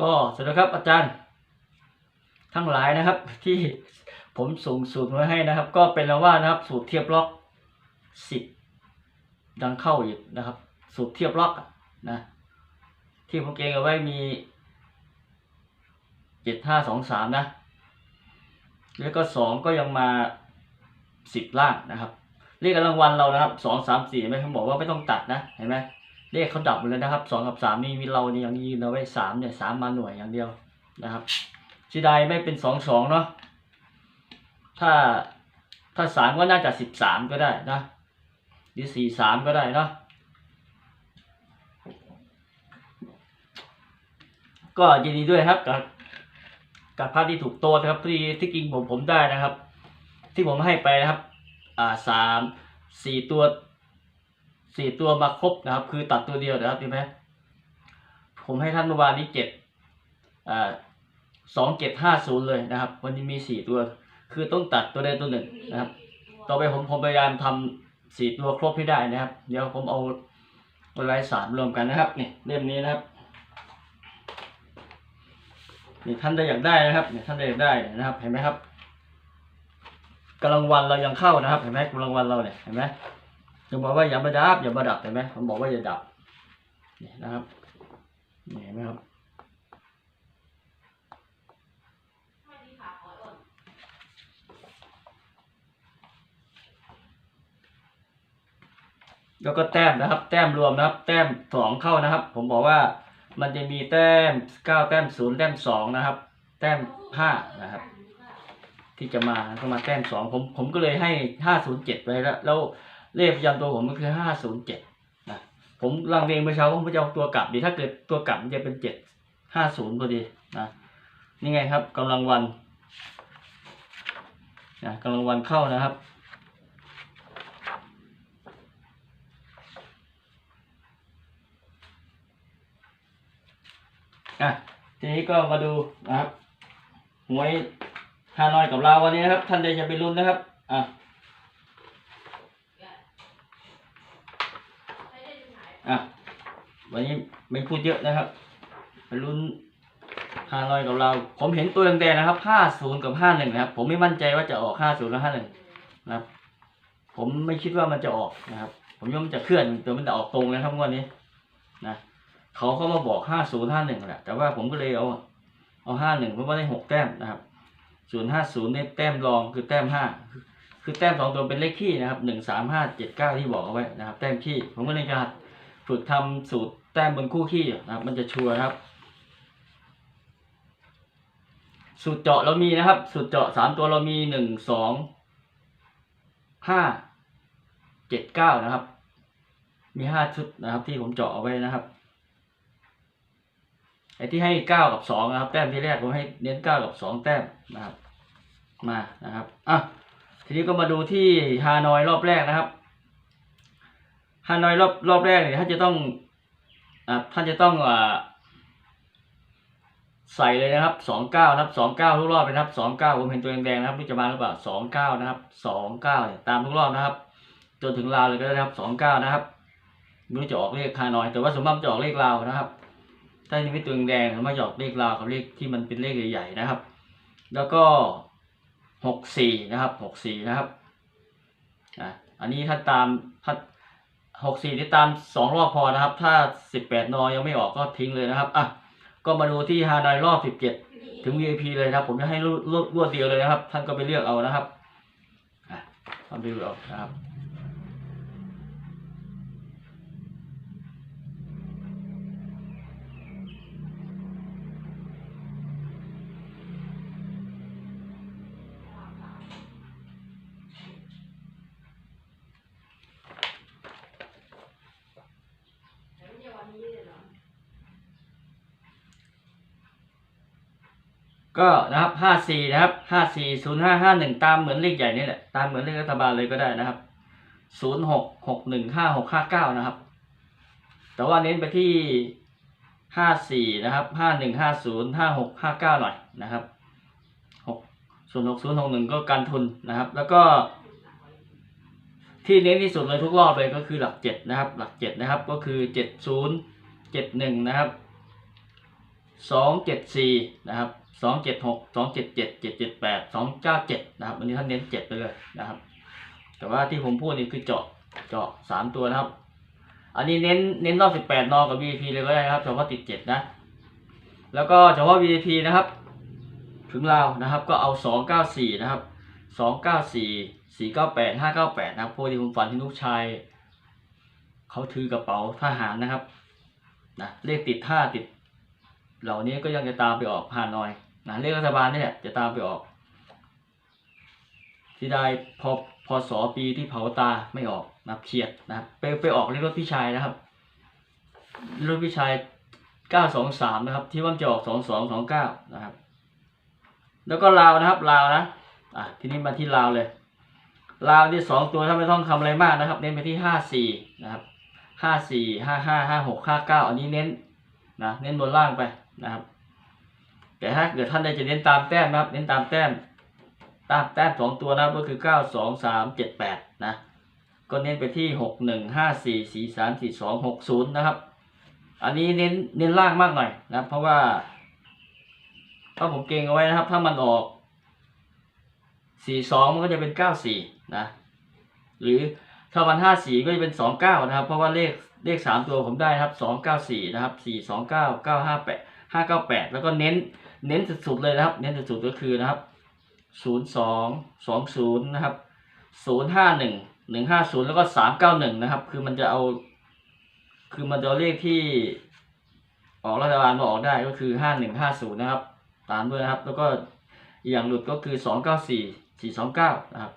ก็สวัสดีครับอาจารย์ ทั้งหลายนะครับ ที่ผมส่งสูตรมาให้นะครับ ก็เป็นแล้วว่านะครับ สูตรเทียบล็อกสิบดังเข้าอีกนะครับ สูตรเทียบล็อกนะที่ผมเก่งเอาไว้มีเจ็ดห้าสองสามนะ แล้วก็สองก็ยังมาสิบล่างนะครับ เลขรางวัลเรานะครับสองสามสี่เห็นไหมเขาบอกว่าไม่ต้องตัดนะเห็นไหม เลขเขาดับหมดเลยนะครับสองกับสามนี่มีเรานี่ยังยืนเอาไว้สามเนี่ยสามมาหน่วยอย่างเดียวนะครับสีดายไม่เป็นสองสองเนาะถ้าถ้าสามก็น่าจะสิบสามก็ได้นะหรือสี่สามก็ได้เนาะก็ยินดีด้วยครับกับกับภาพที่ถูกโตัวนะครับที่ที่กิงผมผมได้นะครับ ที่ผมให้ไปนะครับ อ่าสามสี่ตัว สี่ตัวมาครบนะครับ คือตัดตัวเดียวนะครับเห็นไหมผมให้ท่านเมื่อวานนี้เจ็ดสองเจ็ดห้าศูนย์เลยนะครับ วันนี้มีสี่ตัว คือต้องตัดตัวใดตัวหนึ่งนะครับ ต่อไปผมผมพยายามทำสี่ตัวครบให้ได้นะครับ เดี๋ยวผมเอาเอาลายสามรวมกันนะครับนี่เล่มนี้นะครับนี่ท่านได้อยากได้นะครับนี่ท่านได้อยากได้นะครับ เห็นไหมครับกำลังวันเรายังเข้านะครับ เห็นไหมกำลังวันเราเนี่ยเห็นไหม ยังบอกว่าอย่ามาดับ อย่ามาดับเห็นไหมผมบอกว่าอย่าดับนี่นะครับเห็นไหมครับแล้วก็แต้มนะครับ แต้มรวมนะครับ แต้มสองเข้านะครับ ผมบอกว่ามันจะมีแต้มเก้าแต้มศูนย์แต้มสองนะครับ แต้มห้านะครับ ที่จะมาก็มาแต้มสองผมผมก็เลยให้ห้าศูนย์เจ็ดไปแล้วแล้ว เลขประจำตัวผมก็คือห้าศูนย์เจ็ดนะผมลังเลเมื่อเช้าผมจะเอาตัวกลับดีถ้าเกิดตัวกลับมันจะเป็นเจ็ดห้าศูนย์พอดีนะนี่ไงครับกำลังวันนะกำลังวันเข้านะครับอะทีนี้ก็มาดูนะครับหวยฮานอยกับเราววันนี้นะครับ ท่านใดจะไปลุ้นนะครับอะอะ วันนี้ไม่พูดเยอะนะครับไปลุ้นฮานอยกับเรา ผมเห็นตัวแดงๆนะครับห้าศูนย์กับห้าหนึ่งนะครับ ผมไม่มั่นใจว่าจะออกห้าศูนย์หรือห้าหนึ่งนะครับ ผมไม่คิดว่ามันจะออกนะครับ ผมยังมันจะเคลื่อนแต่มันจะออกตรงนะครับงวันนี้นะเขาก็มาบอกห้าศูนย์ห้าหนึ่งแหละแต่ว่าผมก็เลยเอาเอาห้าหนึ่งเพราะว่าได้หกแต้มนะครับศูนย์ห้าศูนย์ได้แต้มรองคือแต้มห้าคือคือแต้มสองตัวเป็นเลขขี้นะครับหนึ่งสามห้าเจ็ดเก้าที่บอกเอาไว้นะครับ แต้มขี้ผมก็เลยจะ ฝึกทำสูตรแต้มบนคู่ขี้นะครับ มันจะชัวร์ครับ สูตรเจาะเรามีนะครับ สูตรเจาะสามตัวเรามีหนึ่งสองห้าเจ็ดเก้านะครับ มีห้าชุดนะครับ ที่ผมเจาะเอาไว้นะครับไอ้ที่ให้เก้ากับสองนะครับ แต้มที่แรกผมให้เน้นเก้ากับสองแต้มนะครับ มานะครับอะทีนี้ก็มาดูที่ฮานอยรอบแรกนะครับ ฮานอยรอบรอบแรกเนี่ยท่านจะต้องอ่าท่านจะต้องอ่าใส่เลยนะครับสองเก้านะครับสองเก้าทุกรอบเลยนะครับสองเก้าผมเห็นตัวแดงๆนะครับนี่จะมาหรือเปล่าสองเก้านะครับสองเก้าเนี่ยตามทุกรอบนะครับจนถึงลาวเลยก็ได้นะครับสองเก้านะครับไม่รู้จะออกเลขฮานอย แต่ว่าสมมติจะออกเลขลาวนะครับ ถ้านิมิตตัวแดงๆมาหยอกเลขลาวกับเลขที่มันเป็นเลขใหญ่ๆนะครับ แล้วก็หกสี่นะครับหกสี่นะครับอะอันนี้ถ้าตามถ้า หกสี่ที่ตามสองรอบพอนะครับ ถ้าสิบแปดนอยังไม่ออกก็ทิ้งเลยนะครับอะก็มาดูที่ฮานอยรอบสิบเจ็ดถึง VIP เลยนะครับ ผมจะให้รวดรวดรวดเดียวเลยนะครับ ท่านก็ไปเลือกเอานะครับอะทำไปดูเอานะครับ ก็นะครับห้าสี่นะครับห้าสี่ศูนย์ห้าห้าหนึ่งตามเหมือนเลขใหญ่นี่แหละ ตามเหมือนเลขรัฐบาลเลยก็ได้นะครับศูนย์หกหกหนึ่งห้าหกห้าเก้านะครับ แต่ว่าเน้นไปที่ห้าสี่นะครับห้าหนึ่งห้าศูนย์ห้าหกห้าเก้าหน่อยนะครับหกศูนย์หกศูนย์หกหนึ่งก็การทุนนะครับ แล้วก็ที่เน้นที่สุดเลยทุกรอบเลยก็คือหลักเจ็ดนะครับ หลักเจ็ดนะครับ ก็คือเจ็ดศูนย์เจ็ดหนึ่งนะครับสองเจ็ดสี่นะครับ สองเจ็ดหกสองเจ็ดเจ็ดเจ็ดเจ็ดแปดสองเก้าเจ็ดนะครับอันนี้ท่านเน้นเจ็ดไปเลยนะครับ แต่ว่าที่ผมพูดนี่คือเจาะเจาะสามตัวนะครับ อันนี้เน้นเน้นรอบสิบแปดนอกับ VIP เลยก็ได้นะครับเฉพาะติดเจ็ดนะ แล้วก็เฉพาะ VIP นะครับ ถึงเราวนะครับก็เอาสองเก้าสี่นะครับสองเก้าสี่สี่เก้าแปดห้าเก้าแปดนะครับพวกที่ผมฝันที่ลูกชายเขาถือกระเป๋าทหารนะครับนะเลขติดห้าติด เหล่านี้ก็ยังจะตามไปออกฮานอย นะเลขรัฐบาลนี่แหละจะตามไปออกที่ได้พอพอสอปีที่เผาตาไม่ออกนะครับเขียดนะครับไปไปออกเลขรถพี่ชายนะครับรถพี่ชายเก้าสองสามนะครับ ที่ว่าจะออกสองสองสองเก้านะครับ แล้วก็ลาวนะครับลาวนะอะทีนี้มาที่ลาวเลยลาวที่สองตัวถ้าไม่ต้องทำอะไรมากนะครับ เน้นไปที่ห้าสี่นะครับห้าสี่ห้าห้าห้าหกห้าเก้าอันนี้เน้นนะเน้นบนล่างไปนะครับ แต่ถ้าเกิดท่านใดจะเน้นตามแต้มนะครับ เน้นตามแต้ม ตามแต้มสองตัวนะครับก็คือเก้าสองสามเจ็ดแปดนะ ก็เน้นไปที่หกหนึ่งห้าสี่สี่สามสี่สองหกศูนย์นะครับ อันนี้เน้นเน้นล่างมากหน่อยนะเพราะว่าถ้าผมเก่งเอาไว้นะครับ ถ้ามันออกสี่สองมันก็จะเป็นเก้าสี่นะ หรือถ้ามันห้าสี่ก็จะเป็นสองเก้านะครับ เพราะว่าเลขเลขสามตัวผมได้นะครับสองเก้าสี่นะครับสี่สองเก้าเก้าห้าแปด ห้าเก้าแปดแล้วก็เน้นเน้นสุดๆเลยนะครับ เน้นสุดๆก็คือนะครับศูนย์สองสองศูนย์นะครับศูนย์ห้าหนึ่งหนึ่งห้าศูนย์แล้วก็สามเก้าหนึ่งนะครับ คือมันจะเอา คือมันจะเลขที่ ออกรัฐบาลมาออกได้ก็คือห้าหนึ่งห้าศูนย์นะครับ ตามด้วยนะครับ แล้วก็อีกอย่างหลุดก็คือสองเก้าสี่สี่สองเก้านะครับ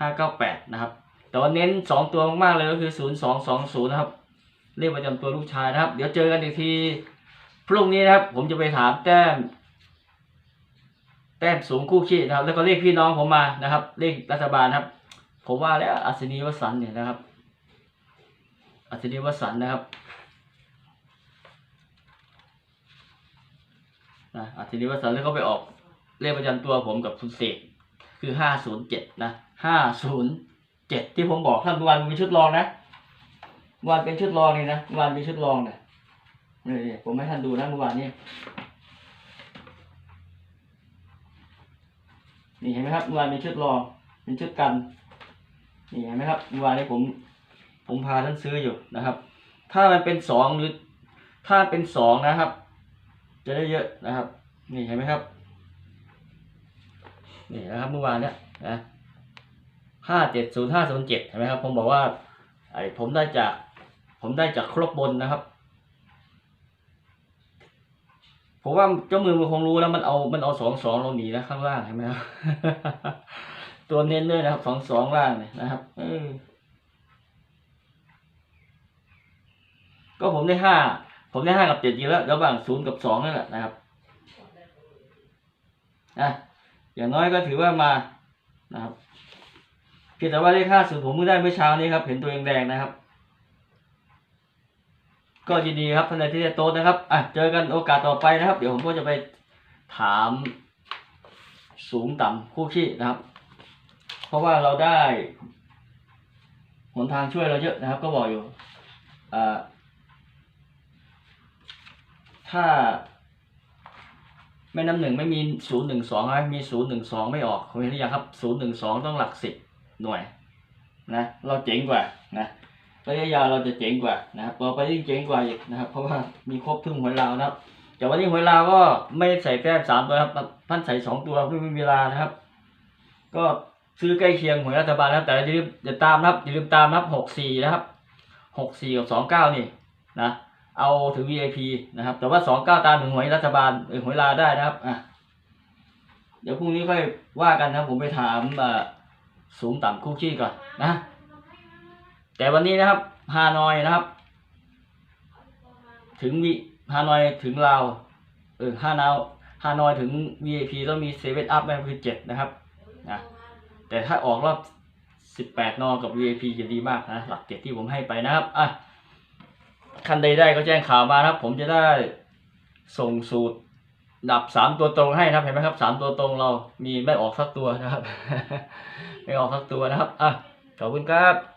ห้าเก้าแปดนะครับแต่ว่าเน้นสองตัวมากๆเลยก็คือศูนย์สองสองศูนย์นะครับเลขประจำตัวลูกชายนะครับ เดี๋ยวเจอกันอีกที พรุ่งนี้นะครับ ผมจะไปถามแต้ม แต้มสูงคู่ขี้นะครับ แล้วก็เลขพี่น้องผมมานะครับ เลขรัฐบาลครับ ผมว่าแล้วอัศนีวสันเนี่ยนะครับ อัศนีวสันนะครับนะอัศนีวสันแล้วก็ไปออกเลขประจำตัวผมกับคุณเสกคือห้าศูนย์เจ็ดนะห้าศูนย์เจ็ดที่ผมบอกท่านวานมีชุดรองนะวานเป็นชุดรองนี่นะวานเป็นชุดรองเนี่ย นี่ๆผมให้ท่านดูนะเมื่อวานนี้นี่เห็นไหมครับเมื่อวานเป็นชุดรองเป็นชุดกันนี่เห็นไหมครับเมื่อวานนี้ผม ผมพาท่านซื้ออยู่นะครับ ถ้ามันเป็นสองหรือถ้าเป็นสองนะครับ จะได้เยอะนะครับ นี่เห็นไหมครับ นี่นะครับเมื่อวานเนี้ยนะห้าเจ็ดศูนย์ห้าศูนย์เจ็ดเห็นไหมครับ ผมบอกว่าไอ้ผมได้จาก ผมได้จากครบบนนะครับ ผมว่าเจ้ามือมันคงรู้แล้วมันเอามันเอาสองสองลงหนีนะข้างล่างเห็นไหมครับ ตัวเน้นด้วยนะครับสองสองล่างเนี่ยนะครับเออก็ผมได้ห้าผมได้ห้ากับเจ็ดอยู่แล้วระหว่างศูนย์กับสองนั่นแหละนะครับอะอย่างน้อยก็ถือว่ามานะครับเพียงแต่ว่าเลขห้าศูนย์ผมเพิ่งได้เมื่อเช้านี้ครับ เห็นตัวแดงๆนะครับ ก็ยินดีครับท่านใดที่ได้โต๊ะนะครับอะเจอกันโอกาสต่อไปนะครับ เดี๋ยวผมก็จะไปถามสูงต่ำคู่ขี้นะครับ เพราะว่าเราได้หนทางช่วยเราเยอะนะครับ ก็บอกอยู่อ่าถ้าแม่น้ำหนึ่งไม่มีศูนย์หนึ่งสองมีศูนย์หนึ่งสองไม่ออกคุณเห็นหรือยังครับศูนย์หนึ่งสองต้องหลักสิบหน่วยนะเราเจ๋งกว่านะ ระยะยาวเราจะเจ๋งกว่านะครับต่อไปยิ่งเจ๋งกว่าอีกนะครับ เพราะว่ามีครบทึ่งหวยลาวนะครับ แต่วันนี้หวยลาวก็ไม่ใส่แต้มสามตัวครับท่านใส่สองตัวไม่มีเวลานะครับ ก็ซื้อใกล้เคียงหวยรัฐบาลนะครับ แต่อย่าลืมอย่าตามนะครับอย่าลืมตามนะครับหกสี่นะครับหกสี่กับสองเก้านี่นะเอาถึง VIP นะครับ แต่ว่าสองเก้าตามถึงหวยรัฐบาลเออหวยลาได้นะครับอะเดี๋ยวพรุ่งนี้ค่อยว่ากันนะครับผมไปถามสูงต่ำคู่ขี้ก่อนนะ แต่วันนี้นะครับฮานอยนะครับ ถึงวิฮานอยถึงลาวเออฮานาวฮานอยถึง VIP ต้องมีเซเว่นอัพแม่คือเจ็ดนะครับนะแต่ถ้าออกรอบสิบแปดนอกับ VIP จะดีมากนะ หลักเจ็ดที่ผมให้ไปนะครับอะคันใดได้ก็แจ้งข่าวมานะครับ ผมจะได้ส่งสูตร ดับสามตัวตรงให้นะครับเห็นไหมครับสามตัวตรงเรามีไม่ออกสักตัวนะครับ ไม่ออกสักตัวนะครับอะขอบคุณครับ